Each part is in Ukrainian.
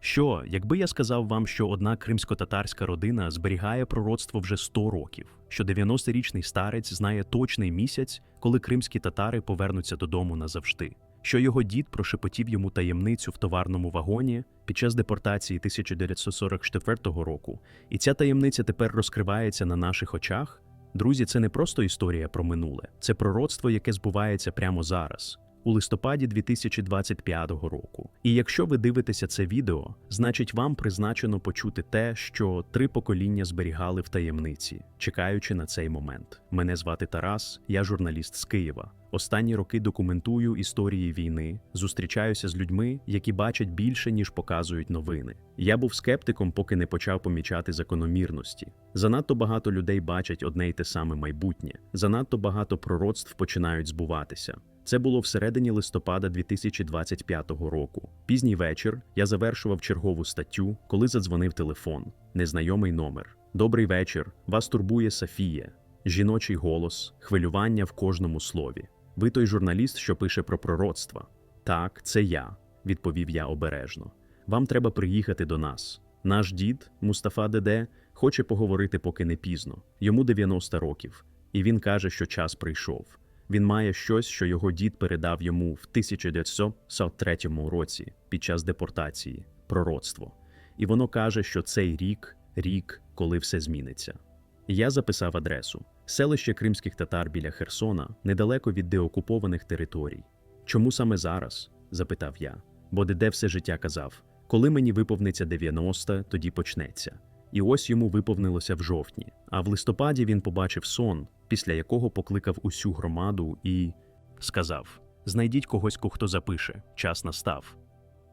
Що, якби я сказав вам, що одна кримсько-татарська родина зберігає пророцтво вже 100 років, що 90-річний старець знає точний місяць, коли кримські татари повернуться додому назавжди, що його дід прошепотів йому таємницю в товарному вагоні під час депортації 1944 року, і ця таємниця тепер розкривається на наших очах? Друзі, це не просто історія про минуле, це пророцтво, яке збувається прямо зараз, у листопаді 2025 року. І якщо ви дивитеся це відео, значить вам призначено почути те, що три покоління зберігали в таємниці, чекаючи на цей момент. Мене звати Тарас, я журналіст з Києва. Останні роки документую історії війни, зустрічаюся з людьми, які бачать більше, ніж показують новини. Я був скептиком, поки не почав помічати закономірності. Занадто багато людей бачать одне й те саме майбутнє. Занадто багато пророцтв починають збуватися. Це було всередині листопада 2025 року. Пізній вечір я завершував чергову статтю, коли задзвонив телефон. Незнайомий номер. Добрий вечір. Вас турбує Софія. Жіночий голос, хвилювання в кожному слові. Ви той журналіст, що пише про пророцтва. Так, це я, відповів я обережно. Вам треба приїхати до нас. Наш дід, Мустафа Деде, хоче поговорити, поки не пізно. Йому 90 років, і він каже, що час прийшов. Він має щось, що його дід передав йому в 1943 році під час депортації пророцтво. І воно каже, що цей рік рік, коли все зміниться. Я записав адресу селище кримських татар біля Херсона, недалеко від деокупованих територій. Чому саме зараз? запитав я. Бо Деде все життя казав: коли мені виповниться 90, тоді почнеться. І ось йому виповнилося в жовтні. А в листопаді він побачив сон, після якого покликав усю громаду і сказав: Знайдіть когось, хто запише, час настав.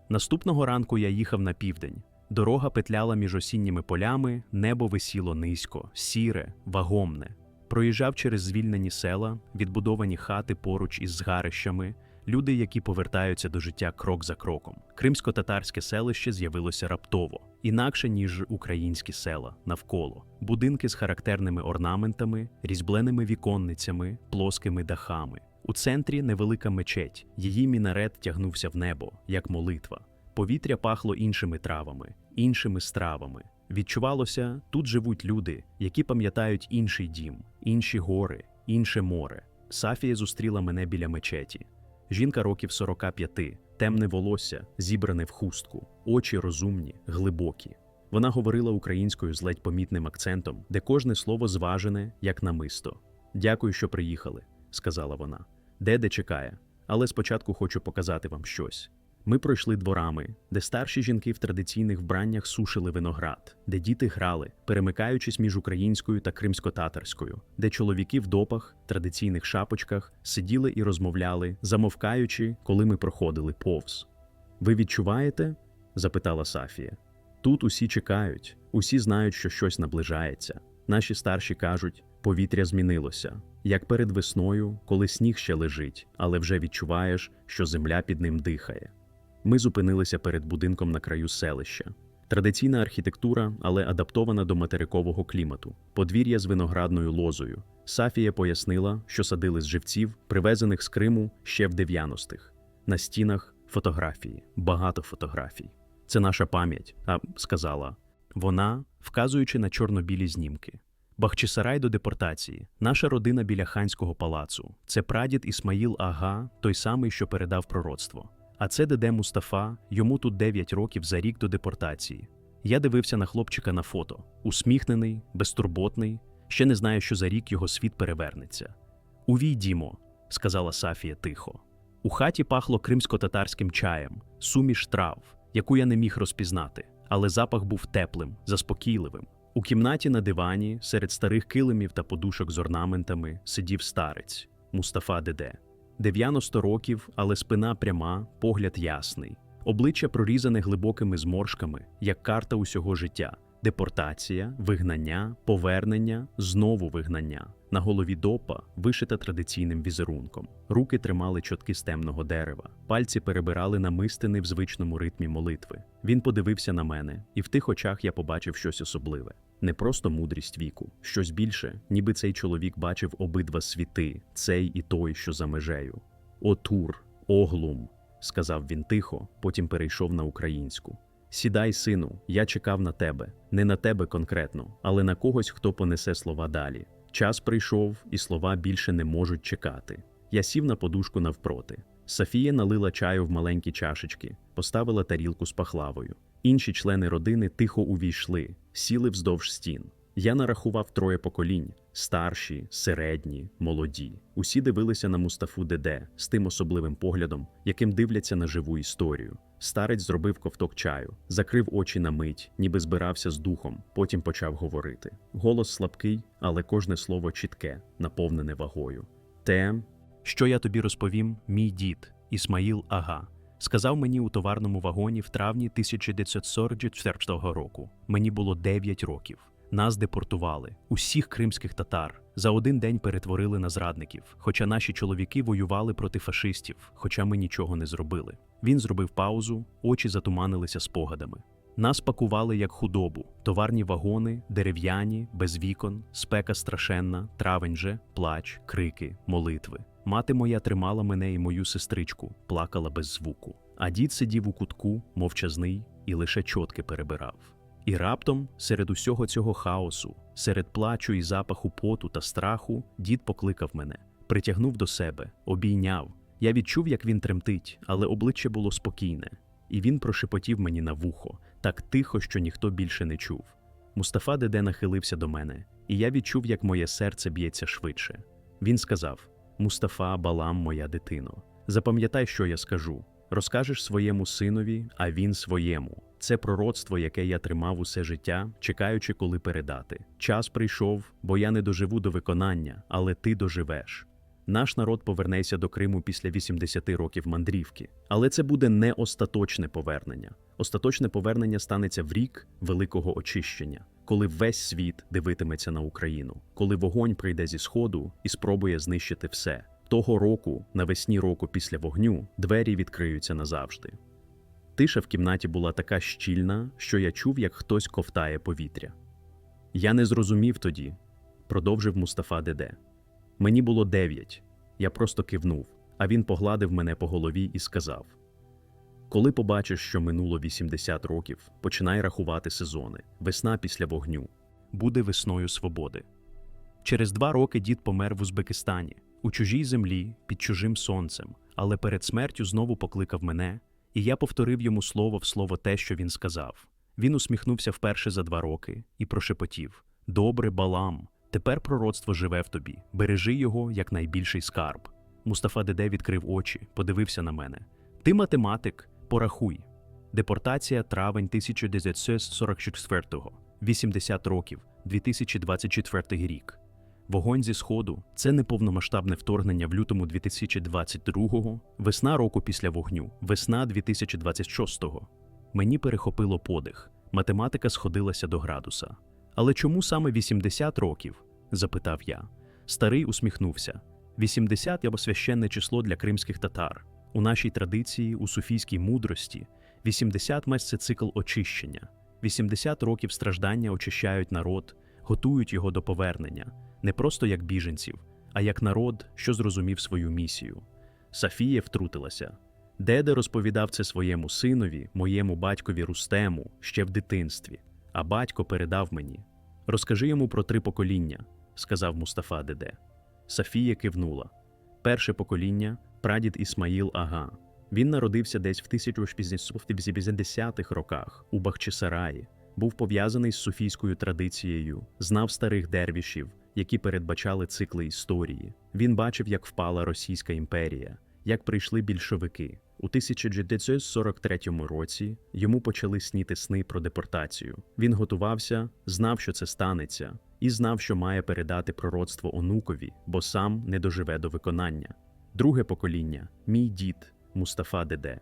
Наступного ранку я їхав на південь. Дорога петляла між осінніми полями, небо висіло низько, сіре, вагомне. Проїжджав через звільнені села, відбудовані хати поруч із згарищами, люди, які повертаються до життя крок за кроком. Кримсько-татарське селище з'явилося раптово, інакше ніж українські села навколо. Будинки з характерними орнаментами, різьбленими віконницями, плоскими дахами. У центрі невелика мечеть, її мінарет тягнувся в небо, як молитва. Повітря пахло іншими травами, іншими стравами. Відчувалося, тут живуть люди, які пам'ятають інший дім, інші гори, інше море. Сафія зустріла мене біля мечеті. Жінка років 45, темне волосся, зібране в хустку, очі розумні, глибокі. Вона говорила українською з ледь помітним акцентом, де кожне слово зважене, як намисто. Дякую, що приїхали, сказала вона. Деде чекає, але спочатку хочу показати вам щось. Ми пройшли дворами, де старші жінки в традиційних вбраннях сушили виноград, де діти грали, перемикаючись між українською та кримсько-татарською, де чоловіки в допах, традиційних шапочках сиділи і розмовляли, замовкаючи, коли ми проходили повз. Ви відчуваєте? запитала Сафія. Тут усі чекають, усі знають, що щось наближається. Наші старші кажуть, повітря змінилося, як перед весною, коли сніг ще лежить, але вже відчуваєш, що земля під ним дихає. Ми зупинилися перед будинком на краю селища. Традиційна архітектура, але адаптована до материкового клімату, подвір'я з виноградною лозою. Сафія пояснила, що садили з живців, привезених з Криму ще в 90-х. На стінах фотографії, багато фотографій. Це наша пам'ять, а сказала вона, вказуючи на чорно-білі знімки. Бахчисарай до депортації, наша родина біля ханського палацу. Це прадід Ісмаїл Ага, той самий, що передав пророцтво. А це Деде Мустафа, йому тут 9 років за рік до депортації. Я дивився на хлопчика на фото, усміхнений, безтурботний, ще не знаю, що за рік його світ перевернеться. Увійдімо, сказала Сафія тихо. У хаті пахло кримсько-татарським чаєм, суміш трав, яку я не міг розпізнати, але запах був теплим, заспокійливим. У кімнаті на дивані, серед старих килимів та подушок з орнаментами, сидів старець Мустафа Деде. 90 років, але спина пряма, погляд ясний, обличчя прорізане глибокими зморшками, як карта усього життя. Депортація, вигнання, повернення, знову вигнання. На голові допа вишита традиційним візерунком. Руки тримали чотки з темного дерева, пальці перебирали намистини в звичному ритмі молитви. Він подивився на мене, і в тих очах я побачив щось особливе. Не просто мудрість віку, щось більше, ніби цей чоловік бачив обидва світи, цей і той, що за межею. О Тур, о глум, сказав він тихо, потім перейшов на українську. Сідай, сину, я чекав на тебе, не на тебе конкретно, але на когось, хто понесе слова далі. Час прийшов, і слова більше не можуть чекати. Я сів на подушку навпроти. Софія налила чаю в маленькі чашечки, поставила тарілку з пахлавою. Інші члени родини тихо увійшли, сіли вздовж стін. Я нарахував троє поколінь: старші, середні, молоді. Усі дивилися на Мустафу Деде з тим особливим поглядом, яким дивляться на живу історію. Старець зробив ковток чаю, закрив очі на мить, ніби збирався з духом, потім почав говорити. Голос слабкий, але кожне слово чітке, наповнене вагою. Те, що я тобі розповім, мій дід Ісмаїл Ага. Сказав мені у товарному вагоні в травні 1944 року. Мені було 9 років. Нас депортували, усіх кримських татар. За один день перетворили на зрадників. Хоча наші чоловіки воювали проти фашистів, хоча ми нічого не зробили. Він зробив паузу, очі затуманилися спогадами. Нас пакували як худобу, товарні вагони, дерев'яні, без вікон, спека страшенна, травень же, плач, крики, молитви. Мати моя тримала мене і мою сестричку, плакала без звуку. А дід сидів у кутку, мовчазний, і лише чотки перебирав. І раптом, серед усього цього хаосу, серед плачу і запаху поту та страху, дід покликав мене, притягнув до себе, обійняв. Я відчув, як він тремтить, але обличчя було спокійне, і він прошепотів мені на вухо, так тихо, що ніхто більше не чув. Мустафа Деде нахилився до мене, і я відчув, як моє серце б'ється швидше. Він сказав: Мустафа, балам, моя дитино, запам'ятай, що я скажу. Розкажеш своєму синові, а він своєму. Це пророцтво, яке я тримав усе життя, чекаючи, коли передати. Час прийшов, бо я не доживу до виконання, але ти доживеш. Наш народ повернеться до Криму після 80 років мандрівки, але це буде не остаточне повернення. Остаточне повернення станеться в рік великого очищення, коли весь світ дивитиметься на Україну, коли вогонь прийде зі сходу і спробує знищити все. Того року, навесні року після вогню, двері відкриються назавжди. Тиша в кімнаті була така щільна, що я чув, як хтось ковтає повітря. Я не зрозумів тоді, продовжив Мустафа Деде. Мені було дев'ять. Я просто кивнув, а він погладив мене по голові і сказав: Коли побачиш, що минуло 80 років, починай рахувати сезони, весна після вогню, буде весною свободи. Через два роки дід помер в Узбекистані, у чужій землі, під чужим сонцем, але перед смертю знову покликав мене, і я повторив йому слово в слово те, що він сказав. Він усміхнувся вперше за два роки і прошепотів: Добре, балам, тепер пророцтво живе в тобі, бережи його як найбільший скарб. Мустафа Деде відкрив очі, подивився на мене. Ти математик, порахуй. Депортація травень 1944-го, 80 років, 2024 рік. Вогонь зі сходу це не повномасштабне вторгнення в лютому 2022-го, весна року після вогню, весна 2026-го. Мені перехопило подих. Математика сходилася до градуса. Але чому саме 80 років? запитав я. Старий усміхнувся. 80 або священне число для кримських татар. У нашій традиції, у суфійській мудрості, 80 мес це цикл очищення. 80 років страждання очищають народ, готують його до повернення не просто як біженців, а як народ, що зрозумів свою місію. Сафія втрутилася. Деде розповідав це своєму синові, моєму батькові Рустему, ще в дитинстві, а батько передав мені. Розкажи йому про три покоління, сказав Мустафа Деде. Сафія кивнула. Перше покоління прадід Ісмаїл Ага. Він народився десь в 1850-х роках у Бахчисараї, був пов'язаний з суфійською традицією, знав старих дервішів, які передбачали цикли історії. Він бачив, як впала Російська імперія, як прийшли більшовики. У 1943 році йому почали сніти сни про депортацію. Він готувався, знав, що це станеться, і знав, що має передати пророцтво онукові, бо сам не доживе до виконання. Друге покоління мій дід Мустафа Деде.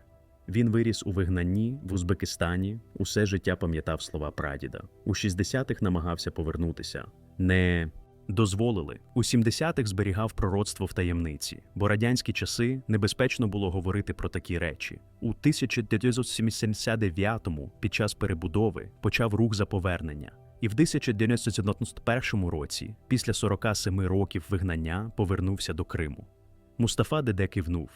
Він виріс у вигнанні в Узбекистані, усе життя пам'ятав слова прадіда. У 60-х намагався повернутися. Не дозволили. У 70-х зберігав пророцтво в таємниці, бо радянські часи небезпечно було говорити про такі речі. У 1979-му, під час перебудови, почав рух за повернення. І в 1991 році, після 47 років вигнання, повернувся до Криму. Мустафа Деде кивнув.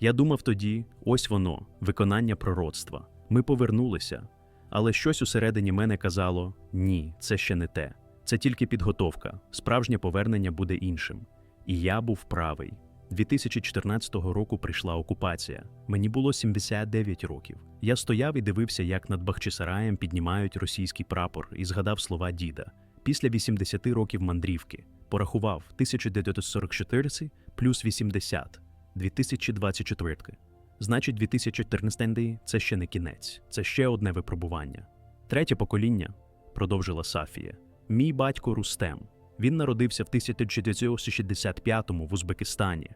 Я думав тоді, ось воно, виконання пророцтва. Ми повернулися. Але щось усередині мене казало: ні, це ще не те. Це тільки підготовка. Справжнє повернення буде іншим. І я був правий. 2014 року прийшла окупація. Мені було 79 років. Я стояв і дивився, як над Бахчисараєм піднімають російський прапор, і згадав слова діда. Після 80 років мандрівки порахував 1944 плюс 80 2024. Значить, 2014 – це ще не кінець, це ще одне випробування. Третє покоління, продовжила Сафія. Мій батько Рустем. Він народився в 1965-му в Узбекистані.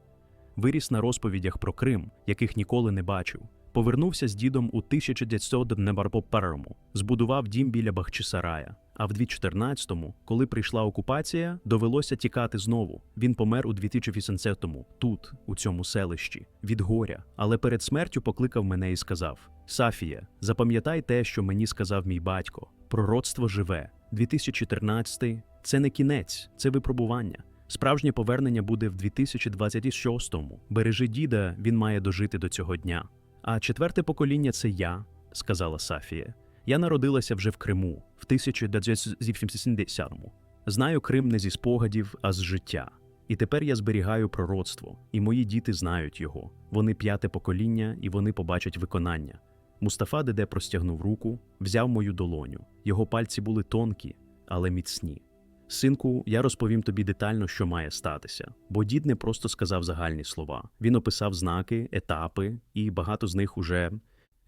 Виріс на розповідях про Крим, яких ніколи не бачив. Повернувся з дідом у 1991-му, збудував дім біля Бахчисарая. А в 2014-му, коли прийшла окупація, довелося тікати знову. Він помер у 2018-му, тут, у цьому селищі, від горя. Але перед смертю покликав мене і сказав: Сафія, запам'ятай те, що мені сказав мій батько. Пророцтво живе. 2014 – це не кінець, це випробування. Справжнє повернення буде в 2026-му. Бережи діда, він має дожити до цього дня. А четверте покоління це я, сказала Сафія. Я народилася вже в Криму в 1980-му. Знаю Крим не зі спогадів, а з життя. І тепер я зберігаю пророцтво, і мої діти знають його. Вони п'яте покоління, і вони побачать виконання. Мустафа Деде простягнув руку, взяв мою долоню. Його пальці були тонкі, але міцні. Синку, я розповім тобі детально, що має статися, бо дід не просто сказав загальні слова. Він описав знаки, етапи, і багато з них уже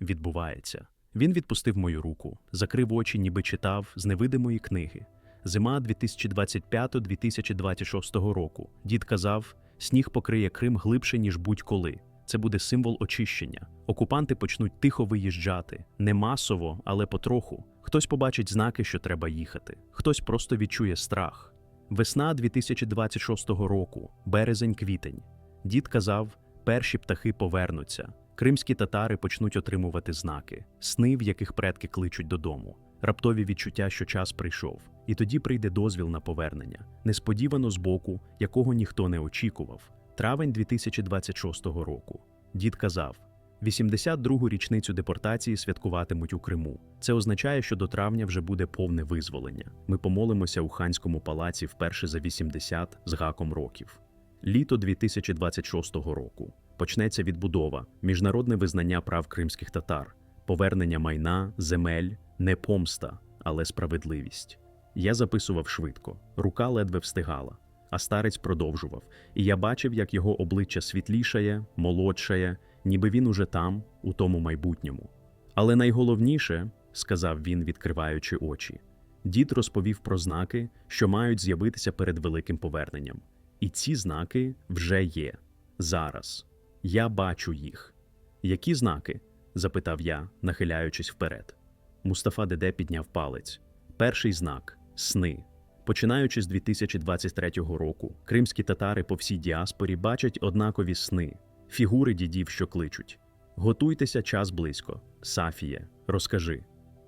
відбувається. Він відпустив мою руку, закрив очі, ніби читав з невидимої книги. Зима 2025-2026 року. Дід казав: сніг покриє Крим глибше, ніж будь-коли. Це буде символ очищення. Окупанти почнуть тихо виїжджати, не масово, але потроху. Хтось побачить знаки, що треба їхати, хтось просто відчує страх. Весна 2026 року, березень-квітень. Дід казав: перші птахи повернуться. Кримські татари почнуть отримувати знаки, сни, в яких предки кличуть додому, раптові відчуття, що час прийшов, і тоді прийде дозвіл на повернення, несподівано з боку, якого ніхто не очікував. Травень 2026 року. Дід казав: 82-гу річницю депортації святкуватимуть у Криму. Це означає, що до травня вже буде повне визволення. Ми помолимося у ханському палаці вперше за 80 з гаком років. Літо 2026 року почнеться відбудова, міжнародне визнання прав кримських татар, повернення майна, земель, не помста, але справедливість. Я записував швидко, рука ледве встигала, а старець продовжував, і я бачив, як його обличчя світлішає, молодшає, ніби він уже там, у тому майбутньому. Але найголовніше, сказав він, відкриваючи очі, дід розповів про знаки, що мають з'явитися перед великим поверненням. І ці знаки вже є зараз. Я бачу їх. Які знаки? запитав я, нахиляючись вперед. Мустафа Деде підняв палець. Перший знак сни. Починаючи з 2023 року, кримські татари по всій діаспорі бачать однакові сни, фігури дідів, що кличуть. Готуйтеся час близько. Сафіє, розкажи.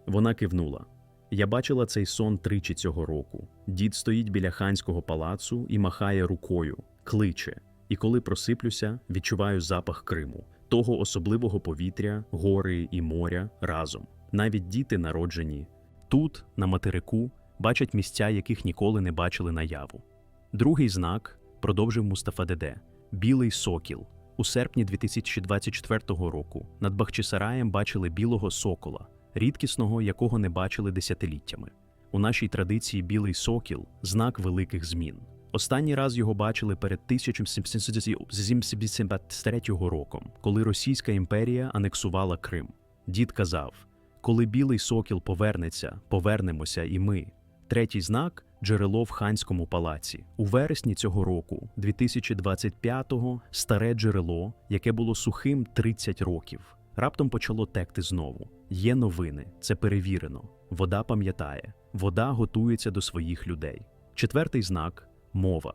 Вона кивнула. Я бачила цей сон тричі цього року. Дід стоїть біля ханського палацу і махає рукою, кличе. І коли просиплюся, відчуваю запах Криму, того особливого повітря, гори і моря разом. Навіть діти народжені тут, на материку, бачать місця, яких ніколи не бачили наяву. Другий знак продовжив Мустафа Деде білий сокіл. У серпні 2024 року над Бахчисараєм бачили білого сокола, рідкісного, якого не бачили десятиліттями. У нашій традиції білий сокіл знак великих змін. Останній раз його бачили перед 1773 роком, коли Російська імперія анексувала Крим. Дід казав: коли білий сокіл повернеться, повернемося і ми. Третій знак джерело в ханському палаці. У вересні цього року, 2025-го, старе джерело, яке було сухим 30 років, раптом почало текти знову. Є новини, це перевірено. Вода пам'ятає, вода готується до своїх людей. Четвертий знак мова.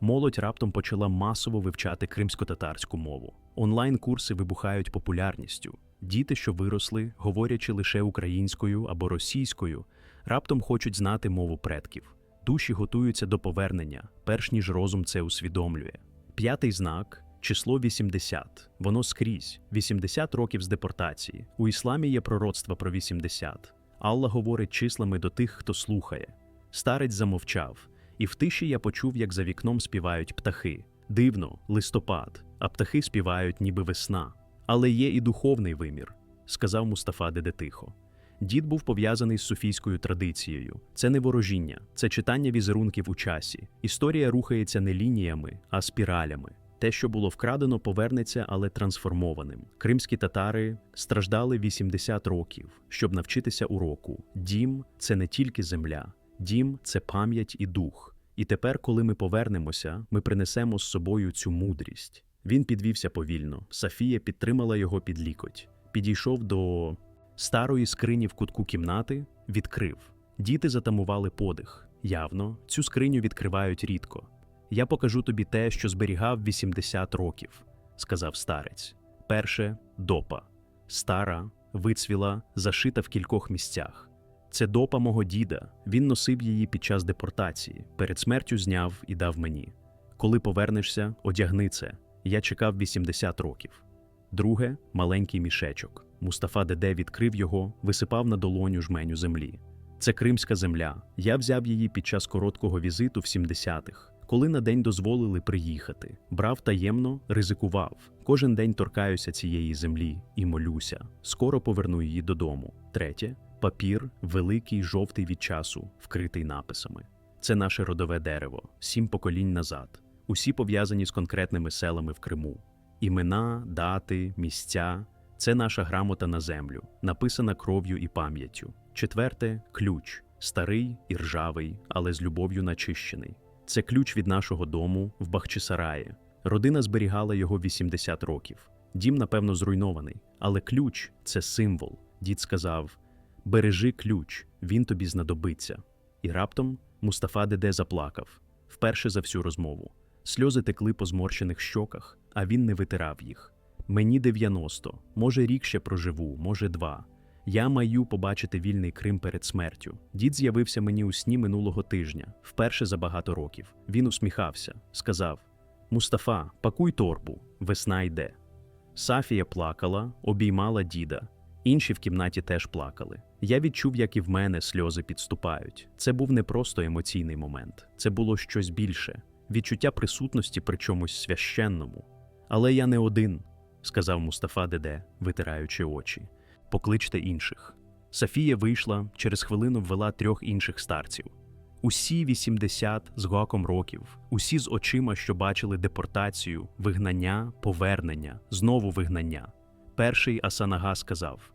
Молодь раптом почала масово вивчати кримсько-татарську мову. Онлайн-курси вибухають популярністю. Діти, що виросли, говорячи лише українською або російською, раптом хочуть знати мову предків. Душі готуються до повернення, перш ніж розум це усвідомлює. П'ятий знак число 80. Воно скрізь 80 років з депортації. У ісламі є пророцтва про 80. Алла говорить числами до тих, хто слухає. Старець замовчав, і в тиші я почув, як за вікном співають птахи. Дивно, листопад, а птахи співають, ніби весна. Але є і духовний вимір, сказав Мустафа Деде тихо. Дід був пов'язаний з суфійською традицією. Це не ворожіння, це читання візерунків у часі. Історія рухається не лініями, а спіралями. Те, що було вкрадено, повернеться, але трансформованим. Кримські татари страждали 80 років, щоб навчитися уроку. Дім це не тільки земля, дім це пам'ять і дух. І тепер, коли ми повернемося, ми принесемо з собою цю мудрість. Він підвівся повільно. Софія підтримала його під лікоть. Підійшов до старої скрині в кутку кімнати, відкрив. Діти затамували подих. Явно, цю скриню відкривають рідко. Я покажу тобі те, що зберігав 80 років, сказав старець. Перше допа. Стара, вицвіла, зашита в кількох місцях. Це допа мого діда. Він носив її під час депортації. Перед смертю зняв і дав мені. Коли повернешся, одягни це. Я чекав 80 років. Друге маленький мішечок. Мустафа Деде відкрив його, висипав на долоню жменю землі. Це кримська земля. Я взяв її під час короткого візиту в 70-х, коли на день дозволили приїхати. Брав таємно, ризикував. Кожен день торкаюся цієї землі і молюся. Скоро поверну її додому. Третє папір, великий, жовтий від часу, вкритий написами. Це наше родове дерево, сім поколінь назад. Усі пов'язані з конкретними селами в Криму. Імена, дати, місця це наша грамота на землю, написана кров'ю і пам'яттю. Четверте ключ старий і ржавий, але з любов'ю начищений. Це ключ від нашого дому в Бахчисараї. Родина зберігала його 80 років. Дім, напевно, зруйнований, але ключ це символ. Дід сказав: Бережи ключ, він тобі знадобиться. І раптом Мустафа Деде заплакав вперше за всю розмову. Сльози текли по зморщених щоках, а він не витирав їх. Мені 90, може рік ще проживу, може два. Я маю побачити вільний Крим перед смертю. Дід з'явився мені у сні минулого тижня, вперше за багато років. Він усміхався, сказав: Мустафа, пакуй торбу, весна йде. Сафія плакала, обіймала діда. Інші в кімнаті теж плакали. Я відчув, як і в мене сльози підступають. Це був не просто емоційний момент, це було щось більше відчуття присутності при чомусь священному. Але я не один, сказав Мустафа Деде, витираючи очі. Покличте інших. Софія вийшла, через хвилину ввела трьох інших старців. Усі 80 з гаком років, усі з очима, що бачили депортацію, вигнання, повернення, знову вигнання. Перший Асанага сказав: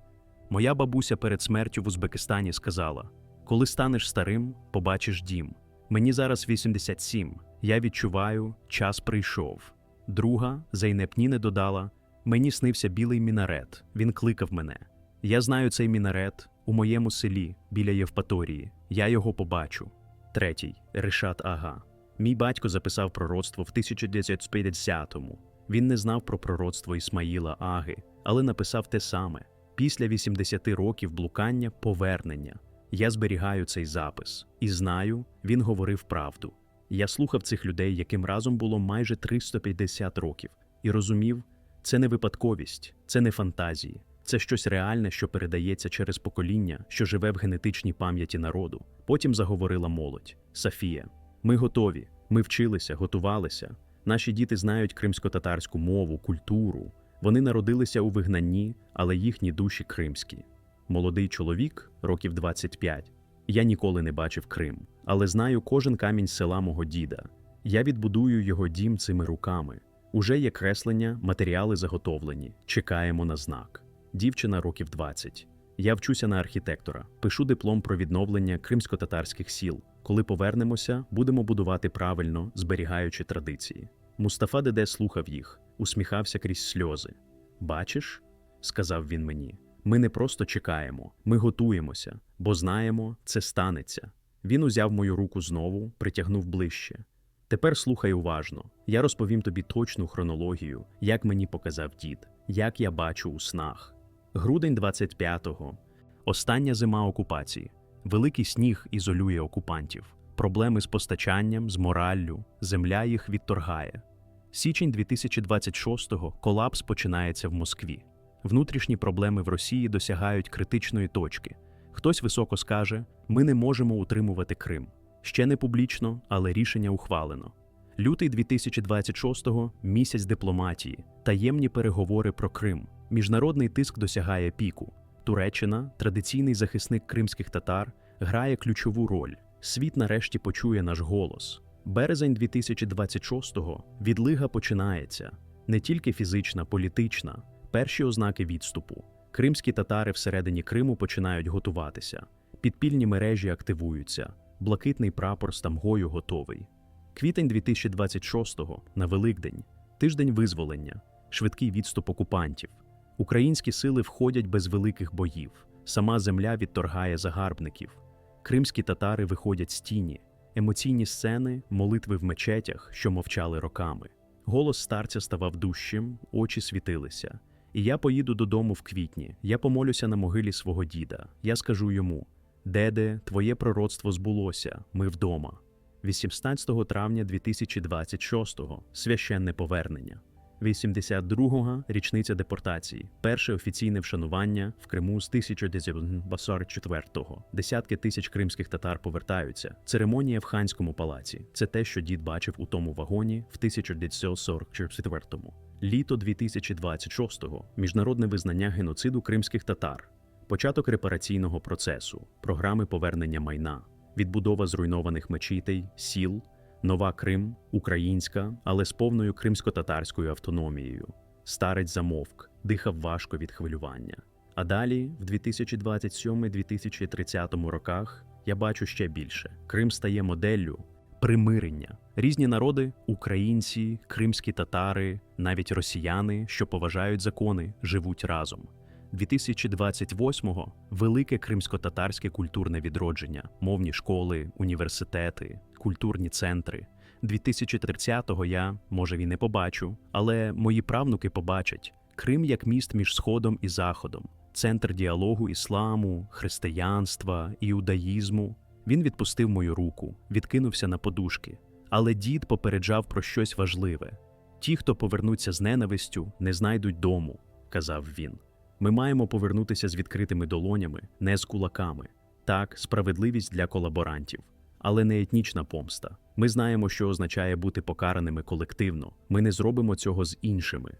Моя бабуся перед смертю в Узбекистані сказала: Коли станеш старим, побачиш дім. Мені зараз 87. Я відчуваю, час прийшов. Друга Зайнепніне додала: Мені снився білий мінарет. Він кликав мене. Я знаю цей мінарет у моєму селі біля Євпаторії. Я його побачу. Третій Ришат Ага. Мій батько записав пророцтво в 1950-му. Він не знав про пророцтво Ісмаїла Аги, але написав те саме: після 80 років блукання повернення. Я зберігаю цей запис і знаю, він говорив правду. Я слухав цих людей, яким разом було майже 350 років, і розумів, це не випадковість, це не фантазії, це щось реальне, що передається через покоління, що живе в генетичній пам'яті народу. Потім заговорила молодь Софія. Ми готові, ми вчилися, готувалися. Наші діти знають кримсько-татарську мову, культуру. Вони народилися у вигнанні, але їхні душі кримські. Молодий чоловік, років 25. Я ніколи не бачив Крим, але знаю кожен камінь села мого діда. Я відбудую його дім цими руками. Уже є креслення, матеріали заготовлені. Чекаємо на знак. Дівчина років 20. Я вчуся на архітектора, пишу диплом про відновлення кримсько-татарських сіл. Коли повернемося, будемо будувати правильно, зберігаючи традиції. Мустафа Деде слухав їх, усміхався крізь сльози. Бачиш, сказав він мені. Ми не просто чекаємо, ми готуємося, бо знаємо, це станеться. Він узяв мою руку знову, притягнув ближче. Тепер слухай уважно. Я розповім тобі точну хронологію, як мені показав дід, як я бачу у снах. Грудень 25-го. Остання зима окупації. Великий сніг ізолює окупантів. Проблеми з постачанням, з мораллю, земля їх відторгає. Січень 2026-го колапс починається в Москві. Внутрішні проблеми в Росії досягають критичної точки. Хтось високо скаже: ми не можемо утримувати Крим. Ще не публічно, але рішення ухвалено. Лютий 2026-го – місяць дипломатії, таємні переговори про Крим. Міжнародний тиск досягає піку. Туреччина, традиційний захисник кримських татар, грає ключову роль. Світ нарешті почує наш голос. Березень 2026-го – відлига починається. Не тільки фізична, політична, перші ознаки відступу. Кримські татари всередині Криму починають готуватися. Підпільні мережі активуються. Блакитний прапор з тамгою готовий. Квітень 2026-го на Великдень, тиждень визволення, швидкий відступ окупантів. Українські сили входять без великих боїв. Сама земля відторгає загарбників. Кримські татари виходять з тіні. Емоційні сцени, молитви в мечетях, що мовчали роками. Голос старця ставав дужчим, очі світилися. І я поїду додому в квітні. Я помолюся на могилі свого діда. Я скажу йому: Деде, твоє пророцтво збулося, ми вдома. 18 травня 2026-го священне повернення. 82-га річниця депортації. Перше офіційне вшанування в Криму з 1944-го. Десятки тисяч кримських татар повертаються. Церемонія в ханському палаці. Це те, що дід бачив у тому вагоні в 1944-му. Літо 2026-го. Міжнародне визнання геноциду кримських татар. Початок репараційного процесу, програми повернення майна, відбудова зруйнованих мечітей, сіл, нова Крим, українська, але з повною кримсько-татарською автономією. Старець замовк, дихав важко від хвилювання. А далі, в 2027-2030 роках, я бачу ще більше: Крим стає моделлю примирення. Різні народи українці, кримські татари, навіть росіяни, що поважають закони, живуть разом. 2028-го велике кримсько-татарське культурне відродження, мовні школи, університети, культурні центри. 2030-го я, може, і не побачу, але мої правнуки побачать Крим як міст між Сходом і Заходом, центр діалогу ісламу, християнства, іудаїзму. Він відпустив мою руку, відкинувся на подушки. Але дід попереджав про щось важливе: ті, хто повернуться з ненавистю, не знайдуть дому, казав він. Ми маємо повернутися з відкритими долонями, не з кулаками. Так, справедливість для колаборантів, але не етнічна помста. Ми знаємо, що означає бути покараними колективно. Ми не зробимо цього з іншими.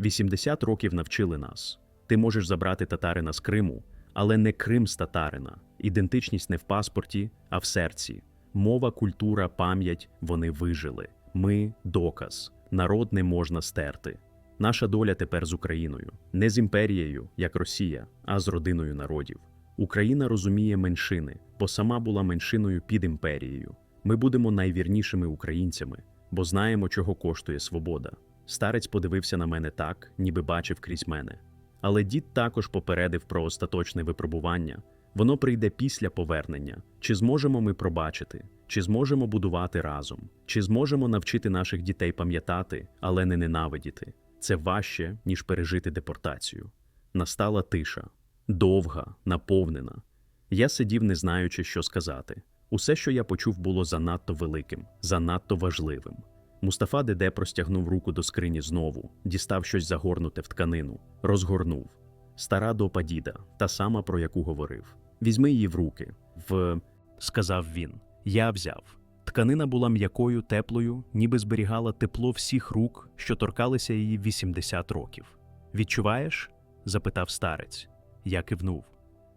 80 років навчили нас. Ти можеш забрати татарина з Криму, але не Крим з татарина. Ідентичність не в паспорті, а в серці. Мова, культура, пам'ять вони вижили. Ми доказ. Народ не можна стерти. Наша доля тепер з Україною, не з імперією, як Росія, а з родиною народів. Україна розуміє меншини, бо сама була меншиною під імперією. Ми будемо найвірнішими українцями, бо знаємо, чого коштує свобода. Старець подивився на мене так, ніби бачив крізь мене. Але дід також попередив про остаточне випробування. Воно прийде після повернення. Чи зможемо ми пробачити, чи зможемо будувати разом, чи зможемо навчити наших дітей пам'ятати, але не ненавидіти. Це важче, ніж пережити депортацію. Настала тиша, довга, наповнена. Я сидів, не знаючи, що сказати. Усе, що я почув, було занадто великим, занадто важливим. Мустафа Деде простягнув руку до скрині знову, дістав щось загорнуте в тканину, розгорнув. Стара допа діда, та сама, про яку говорив. Візьми її в руки, в. сказав він. Я взяв. Тканина була м'якою, теплою, ніби зберігала тепло всіх рук, що торкалися її 80 років. Відчуваєш? запитав старець. Я кивнув.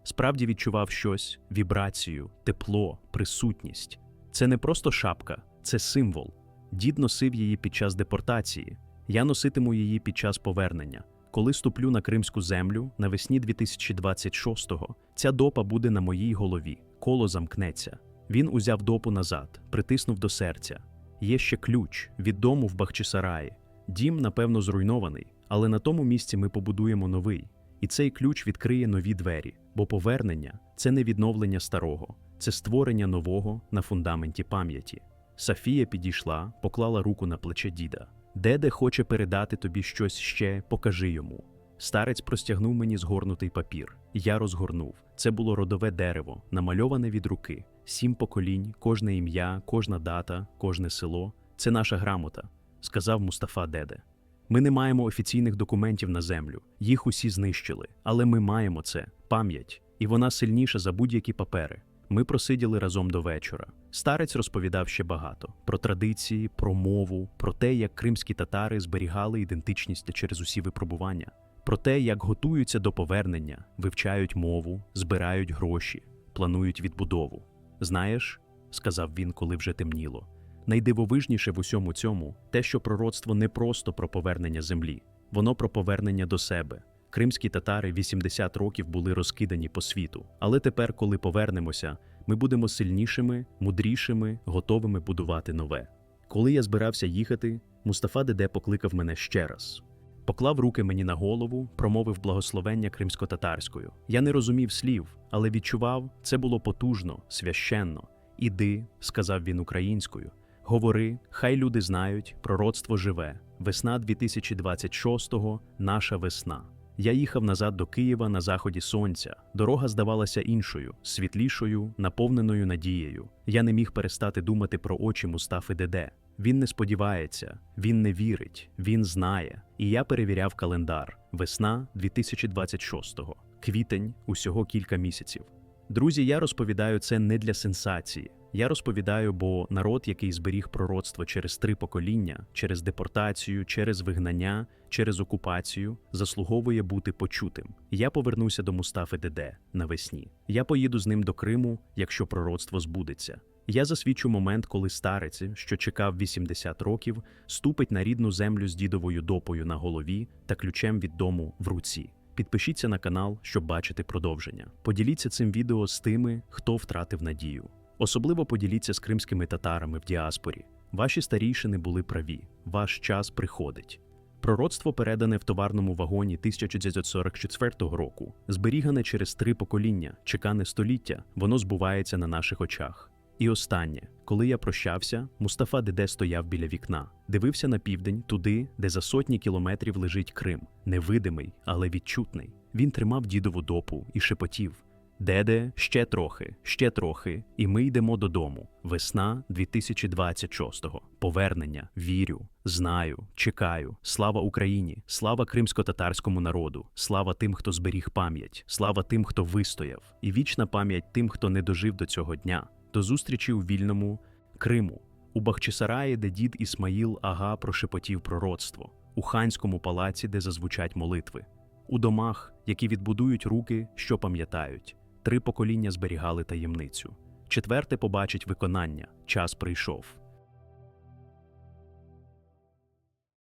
Справді відчував щось, вібрацію, тепло, присутність. Це не просто шапка, це символ. Дід носив її під час депортації. Я носитиму її під час повернення. Коли ступлю на кримську землю навесні 2026-го, ця допа буде на моїй голові, коло замкнеться. Він узяв допу назад, притиснув до серця. Є ще ключ від дому в Бахчисараї. Дім, напевно, зруйнований, але на тому місці ми побудуємо новий. І цей ключ відкриє нові двері, бо повернення це не відновлення старого, це створення нового на фундаменті пам'яті. Софія підійшла, поклала руку на плече діда. Деде хоче передати тобі щось ще, покажи йому. Старець простягнув мені згорнутий папір. Я розгорнув. Це було родове дерево, намальоване від руки. Сім поколінь, кожне ім'я, кожна дата, кожне село це наша грамота, сказав Мустафа Деде. Ми не маємо офіційних документів на землю, їх усі знищили, але ми маємо це пам'ять. і вона сильніша за будь-які папери. Ми просиділи разом до вечора. Старець розповідав ще багато про традиції, про мову, про те, як кримські татари зберігали ідентичність через усі випробування, про те, як готуються до повернення, вивчають мову, збирають гроші, планують відбудову. Знаєш, сказав він, коли вже темніло. Найдивовижніше в усьому цьому те, що пророцтво не просто про повернення землі, воно про повернення до себе. Кримські татари 80 років були розкидані по світу, але тепер, коли повернемося, ми будемо сильнішими, мудрішими, готовими будувати нове. Коли я збирався їхати, Мустафа Деде покликав мене ще раз. Поклав руки мені на голову, промовив благословення кримсько-татарською. Я не розумів слів, але відчував, це було потужно, священно. Іди, сказав він українською. Говори, хай люди знають, пророцтво живе. Весна 2026-го – наша весна. Я їхав назад до Києва на заході сонця. Дорога здавалася іншою, світлішою, наповненою надією. Я не міг перестати думати про очі Мустафи Деде. Він не сподівається, він не вірить, він знає. І я перевіряв календар. Весна 2026-го. Квітень усього кілька місяців. Друзі, я розповідаю це не для сенсації. Я розповідаю, бо народ, який зберіг пророцтво через три покоління, через депортацію, через вигнання, через окупацію, заслуговує бути почутим. Я повернуся до Мустафи Деде навесні. Я поїду з ним до Криму, якщо пророцтво збудеться. Я засвідчу момент, коли старець, що чекав 80 років, ступить на рідну землю з дідовою допою на голові та ключем від дому в руці. Підпишіться на канал, щоб бачити продовження. Поділіться цим відео з тими, хто втратив надію. Особливо поділіться з кримськими татарами в діаспорі. Ваші старійшини були праві, ваш час приходить. Пророцтво передане в товарному вагоні 1944 року, зберігане через три покоління, чекане століття, воно збувається на наших очах. І останнє, коли я прощався, Мустафа Деде стояв біля вікна, дивився на південь, туди, де за сотні кілометрів лежить Крим, невидимий, але відчутний. Він тримав дідову допу і шепотів. Деде, ще трохи, ще трохи, і ми йдемо додому. Весна 2026-го. Повернення, вірю, знаю, чекаю. Слава Україні, слава кримсько-татарському народу, слава тим, хто зберіг пам'ять, слава тим, хто вистояв, і вічна пам'ять тим, хто не дожив до цього дня. До зустрічі у вільному Криму, у Бахчисараї, де дід Ісмаїл Ага прошепотів пророцтво, у ханському палаці, де зазвучать молитви, у домах, які відбудують руки, що пам'ятають. Три покоління зберігали таємницю. Четверте побачить виконання. Час прийшов.